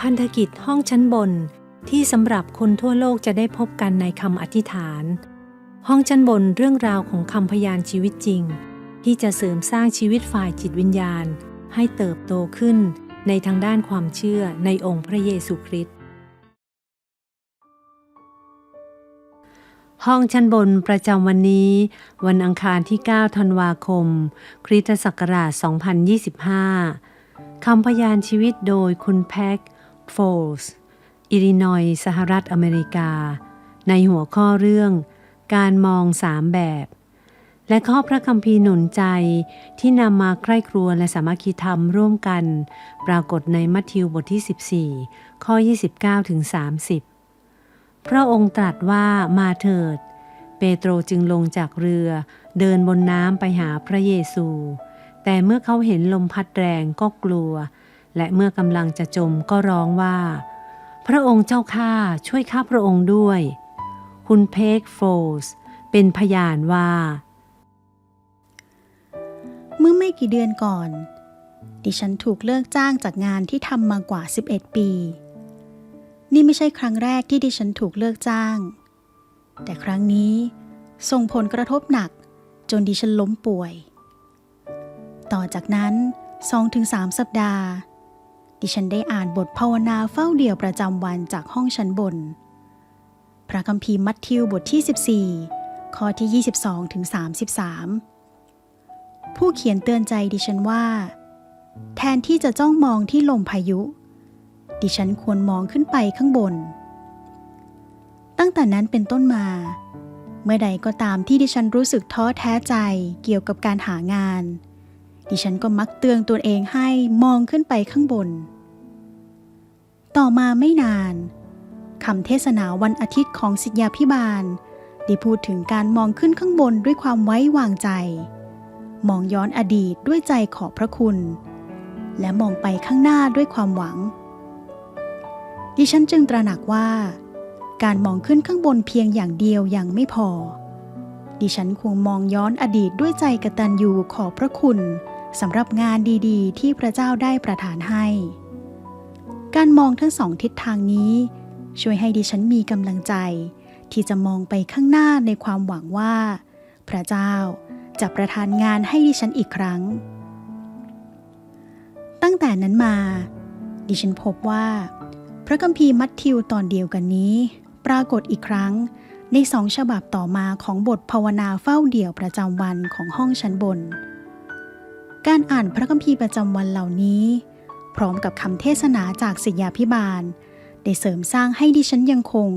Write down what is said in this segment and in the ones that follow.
พันธกิจห้องชั้นบนที่สำหรับคนทั่วโลกจะได้พบกันในคำอธิษฐาน ห้องชั้นบนเรื่องราวของคำพยานชีวิตจริง ที่จะเสริมสร้างชีวิตฝ่ายจิตวิญญาณ ให้เติบโตขึ้นในทางด้านความเชื่อในองค์พระเยซูคริสต์ห้องชั้นบนประจำวันนี้ วันอังคารที่ 9 ธันวาคม คริสตศักราช 2025 คำพยานชีวิตโดยคุณแพ็ก โฟลส์อิลลินอยส์สหรัฐอเมริกา ในหัวข้อเรื่องการมองสามแบบ และข้อพระคัมภีร์หนุนใจที่นำมาใคร่ครวญและสามัคคีธรรมร่วมกัน ปรากฏในมัทธิวบทที่ 14 ข้อ 29ถึง30 พระองค์ตรัสว่ามาเถิด เปโตรจึงลงจากเรือ เดินบนน้ำไปหาพระเยซู แต่เมื่อเขาเห็นลมพัดแรงก็กลัว และเมื่อกำลังจะจมก็ร้องว่า พระองค์เจ้าข้าช่วยข้าพระองค์ด้วย คุณเพกโฟสเป็นพยานว่า เมื่อไม่กี่เดือนก่อน ดิฉันถูกเลิกจ้างจากงานที่ทำมากว่า 11 ปี นี่ไม่ใช่ครั้งแรกที่ดิฉันถูกเลิกจ้าง แต่ครั้งนี้ส่งผลกระทบหนักจนดิฉันล้มป่วย ต่อจากนั้น 2-3 สัปดาห์ ดิฉันได้อ่านบทภาวนาเฝ้าเดี่ยวประจำวันจากห้องชั้นบน พระคัมภีร์มัทธิวบทที่ 14 ข้อที่ 22ถึง33 ผู้เขียนเตือนใจดิฉันว่า แทนที่จะจ้องมองที่ลมพายุ ดิฉันควรมองขึ้นไปข้างบน ตั้งแต่นั้นเป็นต้นมา เมื่อใดก็ตามที่ดิฉันรู้สึกท้อแท้ใจเกี่ยวกับการหางาน ดิฉันก็มักเตือนตัวเองให้มองขึ้นไปข้างบน ต่อมาไม่นานคำเทศนาวันอาทิตย์ของศิษยาพิบาลได้พูดถึงการมองขึ้นข้างบนด้วยความไว้วางใจ มองย้อนอดีตด้วยใจขอบพระคุณ และมองไปข้างหน้าด้วยความหวัง ดิฉันจึงตระหนักว่า การมองขึ้นข้างบนเพียงอย่างเดียวยังไม่พอ ดิฉันควรมองย้อนอดีตด้วยใจกตัญญูขอบพระคุณ สำหรับงานดีๆ ที่พระเจ้าได้ประทานให้ การมองทั้งสองทิศทางนี้ ช่วยให้ดิฉันมีกำลังใจ ที่จะมองไปข้างหน้าในความหวังว่า พระเจ้าจะประทานงานให้ดิฉันอีกครั้ง ตั้งแต่นั้นมา ดิฉันพบว่า พระคัมภีร์มัทธิวตอนเดียวกันนี้ ปรากฏอีกครั้งในสองฉบับต่อมาของบทภาวนาเฝ้าเดี่ยวประจำวันของห้องชั้นบน การอ่านพระคัมภีร์ประจำวันเหล่านี้ พร้อมกับคำเทศนาจากศิยาพิบาล ได้เสริมสร้างให้ดิฉันยังคง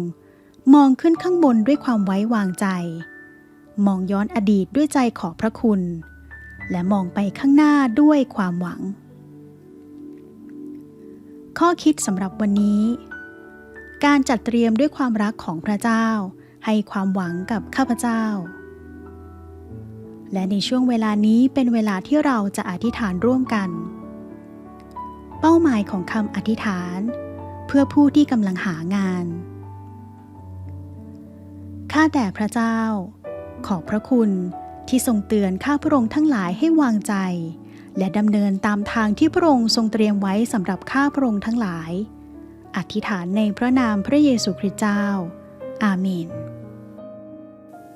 มองขึ้นข้างบนด้วยความไว้วางใจ มองย้อนอดีตด้วยใจขอบพระคุณ และมองไปข้างหน้าด้วยความหวัง ข้อคิดสำหรับวันนี้ การจัดเตรียมด้วยความรักของพระเจ้า ให้ความหวังกับข้าพเจ้า และในช่วงเวลานี้เป็นเวลาที่เราจะอธิษฐานร่วมกัน เป้าหมายของคำอธิษฐาน เพื่อผู้ที่กำลังหางาน ข้าแต่พระเจ้า ขอบพระคุณที่ทรงเตือนข้าพระองค์ทั้งหลายให้วางใจ และดำเนินตามทางที่พระองค์ทรงเตรียมไว้สำหรับข้าพระองค์ทั้งหลาย อธิษฐานในพระนามพระเยซูคริสต์เจ้า อาเมน